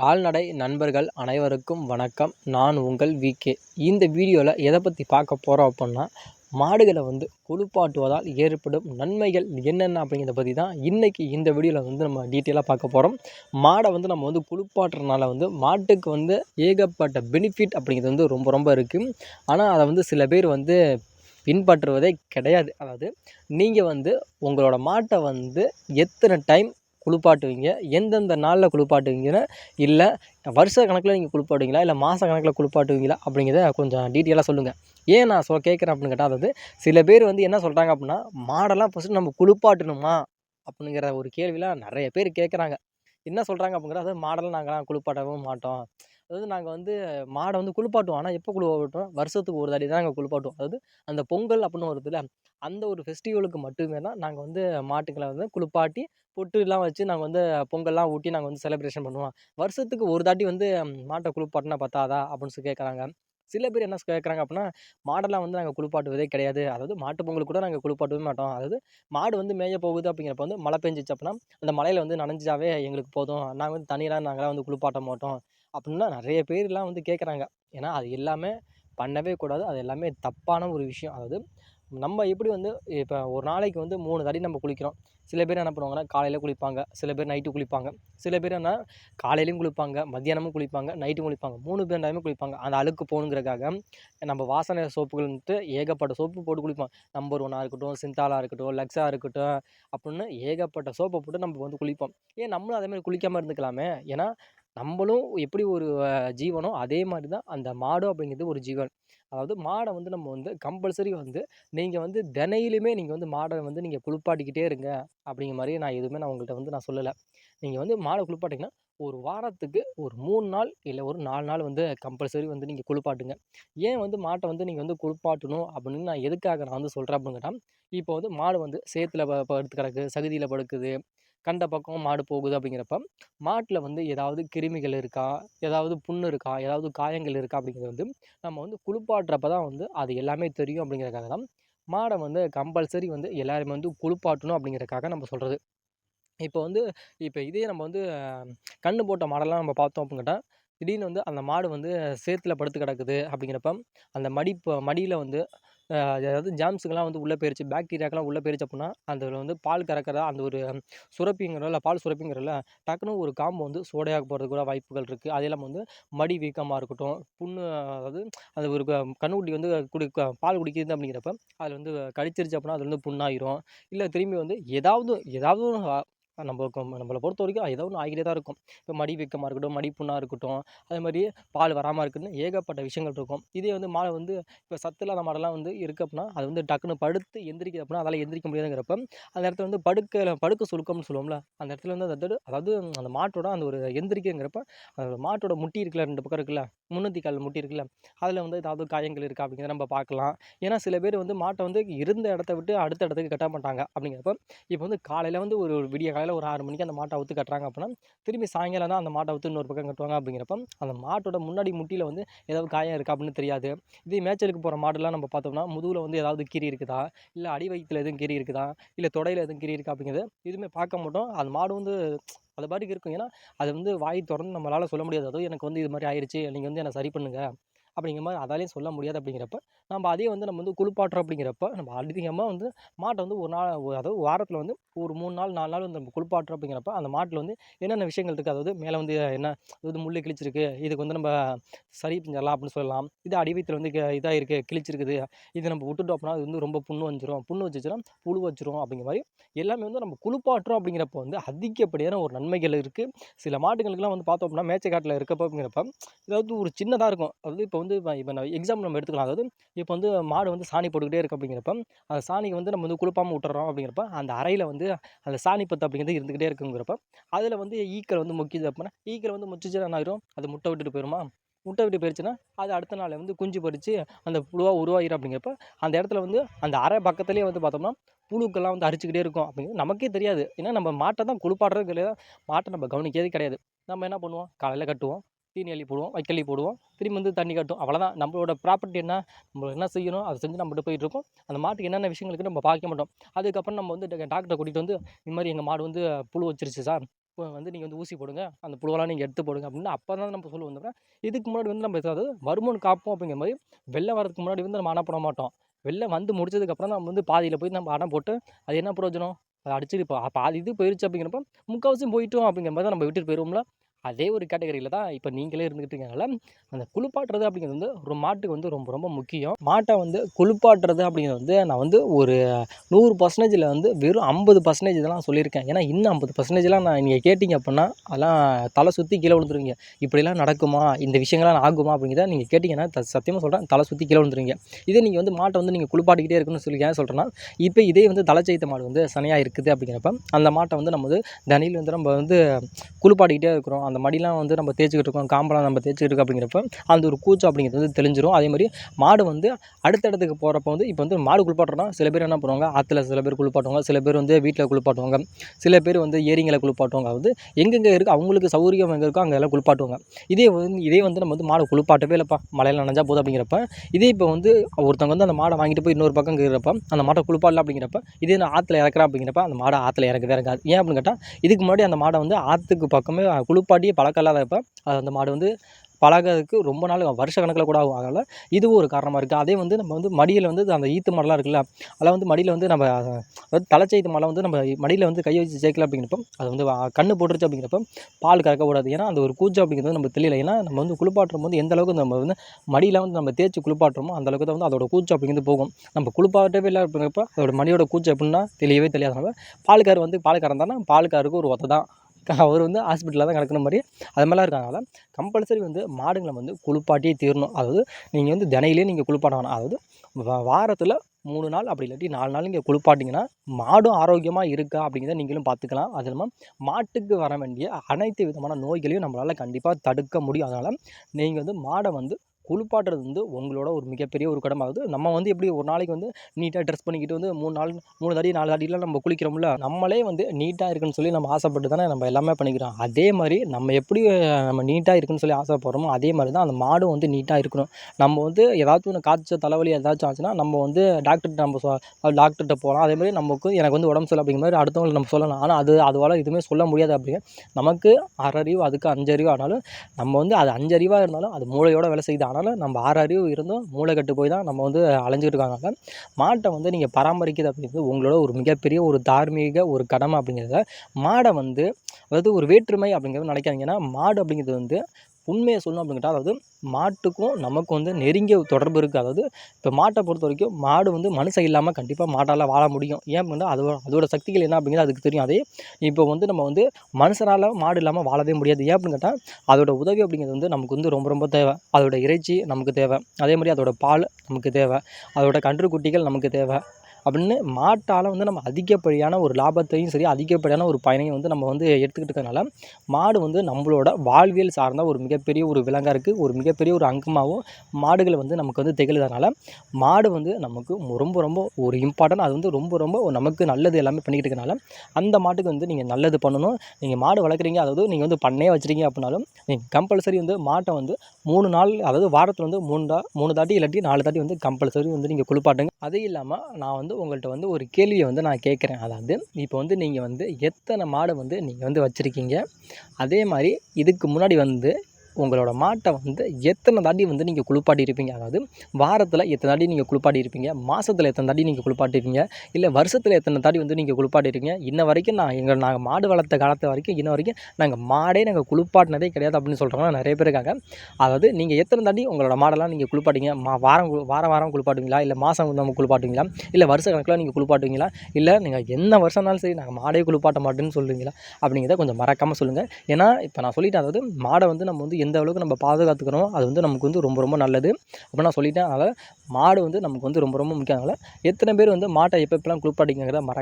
கால்நடை நண்பர்கள் அனைவருக்கும் வணக்கம். நான் உங்கள் விகே இந்த வீடியோவில் எதை பற்றி பார்க்க போகிறோம் அப்புடின்னா மாடுகளை வந்து குளிப்பாட்டுவதால் ஏற்படும் நன்மைகள் என்னென்ன அப்படிங்கிறத பற்றி தான் இன்றைக்கி இந்த வீடியோவில் வந்து நம்ம டீட்டெயிலாக பார்க்க போகிறோம் மாடை வந்து நம்ம வந்து குளிப்பாட்டுறதுனால வந்து மாட்டுக்கு வந்து ஏகப்பட்ட பெனிஃபிட் அப்படிங்கிறது வந்து ரொம்ப ரொம்ப இருக்குது ஆனால் அதை வந்து சில பேர் வந்து பின்பற்றுவதே கிடையாது. அதாவது நீங்கள் வந்து உங்களோட மாட்டை வந்து எத்தனை டைம் குளிப்பாட்டுவீங்க. எந்தெந்த நாளில் குளிப்பாட்டுவீங்கன்னு இல்லை வருஷ கணக்கில் நீங்கள் குளிப்பாட்டுவீங்களா? இல்லை மாத கணக்கில் குளிப்பாட்டுவீங்களா? அப்படிங்கிறத கொஞ்சம் டீட்டெயிலாக சொல்லுங்கள் ஏன் நான் சொ கேட்குறேன் அப்படின்னு கேட்டால் அதாவது சில பேர் வந்து என்ன சொல்கிறாங்க அப்படின்னா மாடெல்லாம் ஃபஸ்ட்டு நம்ம குளிப்பாட்டணுமா? அப்படிங்கிற ஒரு கேள்விலாம் நிறைய பேர் கேட்குறாங்க. என்ன சொல்கிறாங்க அப்படிங்கிற அதாவது மாடெல்லாம் நாங்கள்லாம் குளிப்பாட்டவும் மாட்டோம். அதாவது நாங்கள் வந்து மாடை வந்து குளிப்பாட்டுவோம். ஆனால் எப்போ குளிப்பாட்டுவோம் வருஷத்துக்கு ஒரு தாட்டி தான் நாங்கள் குளிப்பாட்டுவோம். அதாவது அந்த பொங்கல் அப்படின்னு வருதுல்ல அந்த ஒரு ஃபெஸ்டிவலுக்கு மட்டுமே தான் நாங்கள் வந்து மாட்டுக்களை வந்து குளிப்பாட்டி பொட்டுலாம் வச்சு நாங்கள் வந்து பொங்கல்லாம் ஊட்டி நாங்கள் வந்து செலிப்ரேஷன் பண்ணுவோம். வருஷத்துக்கு ஒரு தாட்டி வந்து மாட்டை குளிப்பாட்டினா பத்தாதா? அப்படின்னு சொல்லி கேட்குறாங்க சில பேர் என்ன கேட்குறாங்க அப்படின்னா மாடெல்லாம் வந்து நாங்கள் குளிப்பாட்டுவதே கிடையாது. அதாவது மாட்டு பொங்கல் கூட நாங்கள் குளிப்பாட்டவே மாட்டோம். அதாவது மாடு வந்து மேய போகுது அப்படிங்கிறப்ப வந்து மழை பெஞ்சிச்சு அப்படின்னா அந்த மலையில் வந்து நனைஞ்சாவே எங்களுக்கு போதும். நாங்கள் வந்து தனியாக நாங்களாம் வந்து குளிப்பாட்ட மாட்டோம். அப்படின்னா நிறைய பேர்லாம் வந்து கேட்குறாங்க ஏன்னா அது எல்லாமே பண்ணவே கூடாது. அது எல்லாமே தப்பான ஒரு விஷயம். அதாவது நம்ம எப்படி வந்து இப்போ ஒரு நாளைக்கு வந்து மூணு தடி நம்ம குளிக்கிறோம். சில பேர் என்ன பண்ணுவாங்கன்னா காலையில் குளிப்பாங்க. சில பேர் நைட்டு குளிப்பாங்க. சில பேர் என்ன காலையிலையும் குளிப்பாங்க மத்தியானமும் குளிப்பாங்க நைட்டும் குளிப்பாங்க. மூணு பேர் டைமும் குளிப்பாங்க. அந்த அழுக்கு போகணுங்கிறக்காக நம்ம வாசனை வந்துட்டு ஏகப்பட்ட சோப்பு போட்டு குளிப்போம். நம்பர் ஒன்னாக இருக்கட்டும் சிந்தாலாக இருக்கட்டும் லக்ஸாக இருக்கட்டும் அப்படின்னு ஏகப்பட்ட சோப்பை போட்டு நம்ம வந்து குளிப்போம். ஏன் நம்மளும் அதேமாதிரி குளிக்காமல் இருந்துக்கலாமே? ஏன்னா நம்மளும் எப்படி ஒரு ஜீவனோ அதே மாதிரி தான் அந்த மாடும் அப்படிங்கிறது ஒரு ஜீவன். அதாவது மாடை வந்து நம்ம வந்து கம்பல்சரி வந்து நீங்கள் வந்து தினையிலுமே நீங்கள் வந்து மாடை வந்து நீங்கள் குளிப்பாட்டிக்கிட்டே இருங்க அப்படிங்கிற மாதிரி நான் எதுவுமே நான் உங்கள்கிட்ட வந்து நான் சொல்லலை. நீங்கள் வந்து மாடை குளிப்பாட்டிங்கன்னா ஒரு வாரத்துக்கு ஒரு மூணு நாள் இல்லை ஒரு நாலு நாள் வந்து கம்பல்சரி வந்து நீங்கள் குளிப்பாட்டுங்க. ஏன் வந்து மாட்டை வந்து நீங்கள் வந்து குளிப்பாட்டணும் அப்படின்னு நான் எதுக்காக நான் வந்து சொல்கிறேன் அப்படின்னு கேட்டால் இப்போ வந்து மாடு வந்து சேத்துல படுத்து கிடக்கு சகுதியில் படுக்குது கண்ட பக்கம் மாடு போகுது அப்படிங்கிறப்ப மாட்டில் வந்து ஏதாவது கிருமிகள் இருக்கா? ஏதாவது புண்ணு இருக்கா? ஏதாவது காயங்கள் இருக்கா? அப்படிங்கிறது வந்து நம்ம வந்து குளிப்பாட்டுறப்ப தான் வந்து அது எல்லாமே தெரியும் அப்படிங்கிறதுக்காக தான் மாடை வந்து கம்பல்சரி வந்து எல்லாருமே வந்து குளிப்பாட்டணும் அப்படிங்கிறக்காக நம்ம சொல்கிறது இப்போ வந்து இப்போ இதே நம்ம வந்து கன்று போட்ட மாடெல்லாம் நம்ம பார்த்தோம் அப்படிங்கிட்ட திடீர்னு வந்து அந்த மாடு வந்து சேத்துல படுத்து கிடக்குது அப்படிங்கிறப்ப அந்த மடி மடியில் வந்து அதாவது ஜாம்ஸுக்கெல்லாம் வந்து உள்ளே போயிருச்சு பாக்டீரியாக்கெல்லாம் உள்ளே போயிருச்சு அப்படின்னா அதில் வந்து பால் கறக்கிறதா அந்த ஒரு சுரப்பிங்கிறல பால் சுரப்பிங்கிறல டக்குனு ஒரு காம்பு வந்து சோடையாக போகிறது கூட வாய்ப்புகள் இருக்குது அது இல்லாமல் வந்து மடி வீக்கமாக இருக்கட்டும் புண்ணு அதாவது அது ஒரு கண்ணுக்குட்டி வந்து குடி பால் குடிக்கிறது அப்படிங்கிறப்ப அதில் வந்து கடிச்சிருச்சு அப்படின்னா அது வந்து புண்ணாயிரும். இல்லை திரும்பி வந்து ஏதாவது ஏதாவது நம்ம நம்மளை பொறுத்த வரைக்கும் ஏதோ ஒன்று ஆகிட்டே தான் இருக்கும். இப்போ மடி வீக்கமாக இருக்கட்டும் மடி புண்ணாக இருக்கட்டும் அதே மாதிரி பால் வராமல் இருக்குன்னு ஏகப்பட்ட விஷயங்கள் இருக்கும். இதே வந்து மாடை வந்து இப்போ சத்து இல்லாத மாடெல்லாம் வந்து இருக்குது அப்படின்னா அது வந்து டக்குன்னு படுத்து எந்திரிக்குது அப்படின்னா அதால் எந்திரிக்க முடியாதுங்கிறப்ப அந்த இடத்துல வந்து படுக்க படுக்க சுருக்கம்னு சொல்லுவோம்ல அந்த இடத்துல வந்து அந்த அதாவது அந்த மாட்டோட அந்த ஒரு எந்திரிக்குங்கிறப்ப அந்த மாட்டோட முட்டி இருக்குல்ல ரெண்டு பக்கம் இருக்குல்ல முன்னூற்றி கால் முட்டி இருக்குல்ல அதில் வந்து ஏதாவது காயங்கள் இருக்கா அப்படிங்கிறத நம்ம பார்க்கலாம். ஏன்னா சில பேர் வந்து மாட்டை வந்து இருந்த இடத்த விட்டு அடுத்த இடத்துக்கு கட்ட மாட்டாங்க அப்படிங்கிறப்ப இப்போ வந்து காலையில் வந்து ஒரு விடிய காலையில் ஒரு ஆறு மணிக்கு அந்த மாட்டை அவுத்து கட்டுறாங்க அப்படின்னா திரும்பி சாயங்காலம் தான் அந்த மாட்டை அவுத்து இன்னொரு பக்கம் கட்டுவாங்க அப்படிங்கிறப்ப அந்த மாட்டோட முன்னாடி முட்டியில் வந்து ஏதாவது காயம் இருக்கா அப்படின்னு தெரியாது. இதே மேய்ச்சலுக்கு போகிற மாடுலாம் நம்ம பார்த்தோம்னா முதுகில் வந்து ஏதாவது கீரி இருக்குதா? இல்லை அடி வயிற்றில் எதுவும் கீரி இருக்குதா? இல்லை தொடையில் எதுவும் கீரி இருக்கா அப்படிங்கிறது எதுவுமே பார்க்க மாட்டோம். அந்த மாடு வந்து அது பாட்டுக்கு இருக்கும். ஏன்னா அது வந்து வாய் திறந்து நம்மளால் சொல்ல முடியாது. அதுவும் எனக்கு வந்து இது மாதிரி ஆயிடுச்சு நீங்கள் வந்து என்னை சரி பண்ணுங்கள் அப்படிங்கிற மாதிரி அதாலேயும் சொல்ல முடியாது அப்படிங்கிறப்ப நம்ம அதே வந்து நம்ம வந்து குளிப்பாட்டுறோம் அப்படிங்கிறப்ப நம்ம அதிகமாக வந்து மாட்டை வந்து ஒரு நாள் அதாவது வாரத்தில் வந்து ஒரு மூணு நாள் நாலு நாள் வந்து நம்ம குளிப்பாட்டுறோம் அப்படிங்கிறப்ப அந்த மாட்டில் வந்து என்னென்ன விஷயங்கள் இருக்குது அதாவது மேலே வந்து என்ன அதாவது முள் கிழிச்சிருக்கு இதுக்கு வந்து நம்ம சரி செஞ்சிடலாம் அப்படின்னு சொல்லலாம். இது அடிவயத்தில் வந்து இதாக இருக்குது கிழிச்சிருக்குது. இது நம்ம விட்டுட்டோம் அப்படின்னா அது வந்து ரொம்ப புண்ணு வந்துடும் புண்ணு வச்சுச்சுன்னா புழு வச்சிரும் அப்படிங்கிற மாதிரி எல்லாமே வந்து நம்ம குளிப்பாட்டுறோம் அப்படிங்கிறப்ப வந்து அதிகப்படியான ஒரு நன்மைகள் இருக்குது சில மாட்டுகளுக்கெல்லாம் வந்து பார்த்தோம் அப்படின்னா மேய்ச்சக்காட்டில் இருக்கப்போ அப்படிங்கிறப்ப இதாவது ஒரு சின்னதாக இருக்கும். அதாவது இப்போ வந்து இப்போ நான் எக்ஸாம்பிள் நம்ம எடுத்துக்கலாம். அதாவது இப்போ வந்து மாடு வந்து சாணி போட்டுக்கிட்டே இருக்குது அப்படிங்கிறப்ப அந்த சாணிக்கு வந்து நம்ம வந்து குளிப்பாமல் விட்டுறோம் அப்படிங்கிறப்ப அந்த அறையில் வந்து அந்த சாணி பத்து அப்படிங்கிறது இருந்துக்கிட்டே இருக்குங்கிறப்ப அதில் வந்து ஈக்கள் வந்து முக்கியது அப்படின்னா ஈக்கள் வந்து முச்சிச்சுன்னா என்ன ஆயிரும்? அது முட்டை விட்டுட்டு போயிருமா? முட்டை விட்டு போயிடுச்சுன்னா அது அடுத்த நாள் வந்து குஞ்சு பறித்து அந்த புழுவாக உருவாகிடும் அப்படிங்கிறப்ப அந்த இடத்துல வந்து அந்த அரை பக்கத்துலேயே வந்து பார்த்தோம்னா புழுக்கெல்லாம் வந்து அரிச்சிக்கிட்டே இருக்கும் அப்படிங்கிறது நமக்கே தெரியாது. ஏன்னா நம்ம மாட்டை தான் குளிப்பாடுறது கிடையாது மாட்டை நம்ம கவனிக்கிறதே கிடையாது. நம்ம என்ன பண்ணுவோம்? காலையில் கட்டுவோம். தீனி அள்ளி போடுவோம் வைக்கல்லி போடுவோம். திரும்பி வந்து தண்ணி காட்டும் அவ்வளோதான் நம்மளோட ப்ராப்பர்ட்டி என்ன? நம்ம என்ன செய்யணும்? அதை செஞ்சு நம்மகிட்ட போயிட்டுருக்கோம் அந்த மாட்டுக்கு என்னென்ன விஷயங்களுக்கு நம்ம பார்க்க மாட்டோம். அதுக்கப்புறம் நம்ம வந்து டாக்டரை கூட்டிகிட்டு வந்து இந்த மாதிரி எங்கள் மாடு வந்து புழு வச்சிருச்சு சார். இப்போ வந்து நீங்கள் வந்து ஊசி போடுங்க. அந்த புழுவெல்லாம் நீங்கள் எடுத்து போடுங்க. அப்படின்னு அப்போ தான் நம்ம சொல்லுவோம். தவிர இதுக்கு முன்னாடி வந்து நம்ம அதாவது வருமானம் காப்போம் அப்படிங்கிற மாதிரி வெளில வரதுக்கு முன்னாடி வந்து நம்ம அணை போட மாட்டோம். வெளில வந்து முடிச்சதுக்கப்புறம் நம்ம வந்து பாதியில் போய் நம்ம அணை போட்டு அது என்ன பிரயோஜனம்? அதை அடிச்சுட்டு இப்போ பாதி இது போயிடுச்சு அப்படிங்கிறப்ப முக்கால்வாசியும் போயிட்டோம் அப்படிங்கிற மாதிரி தான் நம்ம விட்டுட்டு போயிடுவோம்ல அதே ஒரு கேட்டகரியில் தான் இப்போ நீங்களே இருந்துகிட்டு இருக்கனால அந்த குளிப்பாட்டுறது அப்படிங்கிறது வந்து ஒரு மாட்டுக்கு வந்து ரொம்ப ரொம்ப முக்கியம். மாட்டை வந்து குளிப்பாட்டுறது அப்படிங்கிறது வந்து நான் வந்து ஒரு நூறு பர்சன்டேஜில் வந்து வெறும் ஐம்பது பர்சன்டேஜ் இதெல்லாம் சொல்லியிருக்கேன். ஏன்னா இன்னும் ஐம்பது பர்சன்டேஜ்லாம் நான் நீங்கள் கேட்டிங்க அப்படின்னா அதெல்லாம் தலை சுற்றி கீழே விழுந்துருவீங்க. இப்படிலாம் நடக்குமா? இந்த விஷயங்கள்லாம் ஆகுமா? அப்படிங்கிறத நீங்கள் கேட்டிங்கன்னா சத்தியமாக சொல்கிறேன் தலை சுற்றி கீழே விழுந்துருவீங்க. இதே நீங்கள் வந்து மாட்டை வந்து நீங்கள் குளிப்பாட்டிக்கிட்டே இருக்குன்னு சொல்லி ஏன் சொல்கிறேன்னா இப்போ இதே வந்து தலைச்சைத்த மாடு வந்து சனையாக இருக்குது அப்படிங்கிறப்ப அந்த மாட்டை வந்து நம்ம வந்து தனியில் வந்து நம்ம வந்து குளிப்பாட்டிக்கிட்டே இருக்கிறோம். அந்த மடிலாம் வந்து நம்ம தேய்ச்சிக்கிட்டு இருக்கோம் காம்பெலாம் நம்ம தேய்ச்சிக்கிட்டு இருக்கோம் அப்படிங்கிறப்ப அந்த ஒரு கூச்சம் அப்படிங்கிறது வந்து தெளிஞ்சிரும். அதே மாதிரி மாடு வந்து அடுத்த இடத்துக்கு போகிறப்ப வந்து இப்போ வந்து மாடு குளிப்பாட்டுறோம்னா சில பேர் என்ன பண்ணுவாங்க ஆற்றுல சில பேர் குளிப்பாட்டுவாங்க சில பேர் வந்து வீட்டில் குளிப்பாட்டுவாங்க சில பேர் வந்து ஏரிங்களை குளிப்பாட்டுவாங்க. வந்து எங்கெங்கே இருக்குது அவங்களுக்கு சௌகரியம் எங்கே இருக்கோ அங்கெல்லாம் குளிப்பாட்டுவாங்க. இதே வந்து இதே வந்து நம்ம வந்து மாடு குளிப்பாட்டவே இல்லைப்பா மழையில் நனைஞ்சா போதும் அப்படிங்கிறப்ப இதே இப்போ வந்து ஒருத்தவங்க வந்து அந்த மாடை வாங்கிட்டு போய் இன்னொரு பக்கம் இருக்கிறப்ப அந்த மாட்டை குளிப்பாடல அப்படிங்கிறப்ப இதே நான் ஆற்றுல இறக்குறேன் அப்படிங்கிறப்ப அந்த மாடை ஆற்றுல இறக்கவே இறக்காது. ஏன் அப்படின்னு கேட்டால் இதுக்கு முன்னாடி அந்த மாடை வந்து ஆற்றுக்கு பக்கமே முன்னாடியே பழக்கம் இல்லாதப்ப அது அந்த மாடு வந்து பழகிறதுக்கு ரொம்ப நாள் வருஷ கணக்கில் கூட ஆகும். அதனால் இதுவும் ஒரு காரணமாக இருக்குது அதே வந்து நம்ம வந்து மடியில் வந்து அந்த ஈத்து மாடலாம் இருக்குல்ல அதெல்லாம் வந்து மடியில் வந்து நம்ம அதாவது தலைச்செய்த்து மாடலாம் வந்து நம்ம மடியில் வந்து கை வச்சு சேர்க்கல அப்படிங்கிறப்ப அது வந்து கண்ணு போட்டுருச்சு அப்படிங்கிறப்ப பால் கறக்க கூடாது. ஏன்னா அந்த ஒரு கூச்சம் அப்படிங்கிறது நம்ம தெரியல. ஏன்னா நம்ம வந்து குளிப்பாட்டும் போது எந்த அளவுக்கு நம்ம வந்து மடியில் வந்து நம்ம தேய்ச்சி குளிப்பாட்டுறோமோ அந்த அளவுக்கு தான் வந்து அதோட கூச்சம் அப்படிங்கிறது போகும். நம்ம குளிப்பாட்டவே இல்லை அப்படிங்கிறப்ப அதோட மடியோட கூச்சம் எப்படின்னா தெரியவே தெரியாதனால பால்கார் வந்து பால் கறந்தானா பால்காருக்கு ஒரு ஒத்த தான் அவர் வந்து ஹாஸ்பிட்டலில் தான் கிடக்குற மாதிரி அது மாதிரிலாம் இருக்கனால கம்பல்சரி வந்து மாடுங்களை வந்து குளிப்பாட்டியே தீரணும். அதாவது நீங்கள் வந்து தினையிலே நீங்கள் குளிப்பாட வேணாம். அதாவது வாரத்தில் மூணு நாள் அப்படி இல்லாட்டி நாலு நாள் நீங்கள் குளிப்பாட்டிங்கன்னா மாடும் ஆரோக்கியமாக இருக்கா அப்படிங்கிறத நீங்களும் பார்த்துக்கலாம். அது இல்லாமல் மாட்டுக்கு வர வேண்டிய அனைத்து விதமான நோய்களையும் நம்மளால் கண்டிப்பாக தடுக்க முடியும். அதனால் நீங்கள் வந்து மாடை வந்து குளிப்பாட்டுறது வந்து உங்களோட ஒரு மிகப்பெரிய ஒரு கடமை ஆகுது நம்ம வந்து எப்படி ஒரு நாளைக்கு வந்து நீட்டாக ட்ரெஸ் பண்ணிக்கிட்டு வந்து மூணு நாள் மூணு அடி நாலு அடியெலாம் நம்ம குளிக்கிறோம்ல நம்மளே வந்து நீட்டாக இருக்குன்னு சொல்லி நம்ம ஆசைப்பட்டு தானே நம்ம எல்லாமே பண்ணிக்கிறோம். அதே மாதிரி நம்ம எப்படி நம்ம நீட்டாக இருக்குன்னு சொல்லி ஆசைப்படுறோமோ அதே மாதிரி தான் அந்த மாடும் வந்து நீட்டாக இருக்கணும். நம்ம வந்து ஏதாச்சும் ஒன்று காய்ச்சல் தலைவலி ஏதாச்சும் ஆச்சுன்னா நம்ம வந்து டாக்டர்கிட்ட நம்ம சொ டாக்டர்கிட்ட போகலாம் அதே மாதிரி நமக்கு எனக்கு வந்து உடம்பு சரியில்லை அப்படிங்கிற மாதிரி அடுத்தவங்களுக்கு நம்ம சொல்லலாம். ஆனால் அது அதுவால் எதுவுமே சொல்ல முடியாது அப்படிங்க நமக்கு அறறிவு அதுக்கு அஞ்சறிவு ஆனாலும் நம்ம வந்து அது அஞ்சறிவாக இருந்தாலும் அது மூளையோட வேலை செய்யுது. அதனால் நம்ம ஆறு அறிவு இருந்தும் மூளை கட்டு போய் தான் நம்ம வந்து அலைஞ்சிட்டு இருக்காங்க. மாட்டை வந்து நீங்கள் பராமரிக்கிறது அப்படிங்கிறது உங்களோட ஒரு மிகப்பெரிய ஒரு தார்மீக ஒரு கடமை அப்படிங்கிறத மாடை வந்து அதாவது ஒரு வேற்றுமை அப்படிங்கிறது நினைக்காதீங்கன்னா மாடு அப்படிங்கிறது வந்து உண்மையை சொல்லணும் அப்படின்னு கேட்டால் அதாவது மாட்டுக்கும் நமக்கும் வந்து நெருங்கிய தொடர்பு இருக்குது அதாவது இப்போ மாட்டை பொறுத்த வரைக்கும் மாடு வந்து மனுஷன் இல்லாமல் கண்டிப்பாக மாட்டால் வாழ முடியும். ஏன் அப்படின்னா அதோட அதோட சக்திகள் என்ன அப்படிங்கிறது அதுக்கு தெரியும். அதே இப்போ வந்து நம்ம வந்து மனுஷனால் மாடு இல்லாமல் வாழவே முடியாது. ஏன் அப்படின்னு கேட்டால் அதோட உதவி அப்படிங்கிறது வந்து நமக்கு வந்து ரொம்ப ரொம்ப தேவை. அதோட இறைச்சி நமக்கு தேவை. அதே மாதிரி அதோட பால் நமக்கு தேவை. அதோட கன்றுக்குட்டிகள் நமக்கு தேவை. அப்படின்னு மாட்டால் வந்து நம்ம அதிகப்படியான ஒரு லாபத்தையும் சரி அதிகப்படியான ஒரு பயனையும் வந்து நம்ம வந்து எடுத்துக்கிட்டு மாடு வந்து நம்மளோட வாழ்வியல் சார்ந்த ஒரு மிகப்பெரிய ஒரு விலங்காக இருக்குது ஒரு மிகப்பெரிய ஒரு அங்கமாகவும் மாடுகள் வந்து நமக்கு வந்து திகழ்கிறதுனால மாடு வந்து நமக்கு ரொம்ப ரொம்ப ஒரு இம்பார்ட்டன்ட் அது வந்து ரொம்ப ரொம்ப நமக்கு நல்லது எல்லாமே பண்ணிக்கிட்டு இருக்கனால அந்த மாட்டுக்கு வந்து நீங்கள் நல்லது பண்ணணும். நீங்கள் மாடு வளர்க்குறீங்க அதாவது நீங்கள் வந்து பண்ணையே வச்சுருக்கீங்க அப்படின்னாலும் நீங்கள் கம்பல்சரி வந்து மாட்டை வந்து மூணு நாள் அதாவது வாரத்தில் வந்து மூணு தா மூணு தாட்டி இல்லாட்டி நாலு தாட்டி வந்து கம்பல்சரி வந்து நீங்கள் குளிப்பாட்டுங்க. அதே இல்லாமல் நான் வந்து உங்கள்கிட்ட வந்து ஒரு கேள்வியை வந்து நான் கேட்குறேன். அதாவது இப்போ வந்து நீங்கள் வந்து எத்தனை மாடை வந்து நீங்கள் வந்து வச்சுருக்கீங்க? அதே மாதிரி இதுக்கு முன்னாடி வந்து உங்களோட மாட்டை வந்து எத்தனை தாட்டி வந்து நீங்கள் குளிப்பாட்டி இருப்பீங்க? அதாவது வாரத்தில் எத்தனை தாட்டி நீங்கள் குளிப்பாட்டி இருப்பீங்க? மாதத்தில் எத்தனை தாட்டி நீங்கள் குளிப்பாட்டிருப்பீங்க இல்லை வருஷத்தில் எத்தனை தாட்டி வந்து நீங்கள் குளிப்பாட்டிருக்கீங்க இன்ன வரைக்கும் நான் எங்கள் நாங்கள் மாடு வளர்த்த காலத்து வரைக்கும் இன்ன வரைக்கும் நாங்கள் மாடே நாங்கள் குளிப்பாட்டினதே கிடையாது அப்படின்னு சொல்கிறவங்க நிறைய பேர் இருக்காங்க. அதாவது நீங்கள் எத்தனை தாட்டி உங்களோட மாடெல்லாம் நீங்கள் குளிப்பாட்டிங்க? மா வாரம் கு- வாரம் வாரம் குளிப்பாட்டுவீங்களா? இல்லை மாதம் நம்ம குளிப்பாட்டுவீங்களா? இல்லை வருஷ கணக்கில் நீங்கள் குளிப்பாட்டுவீங்களா? இல்லை நீங்கள் என்ன வருஷம்னாலும் சரி நாங்கள் மாடே குளிப்பாட்ட மாட்டேன்னு சொல்லுவீங்களா அப்படிங்கிறத கொஞ்சம் மறக்காமல் சொல்லுங்கள் ஏன்னா இப்போ நான் சொல்லிட்டேன் அதாவது மாடை வந்து நம்ம வந்து எந்த அளவுக்கு நம்ம பாதுகாத்துக்கிறோம் அது வந்து நமக்கு வந்து ரொம்ப ரொம்ப நல்லது. அப்போ நான் சொல்லிட்டேன் அதனால் மாடு வந்து நமக்கு வந்து ரொம்ப ரொம்ப முக்கியம். அதனால் எத்தனை பேர் வந்து மாட்டை எப்போ எப்பெல்லாம் குளிப்பாட்டிங்கிறத மறக்க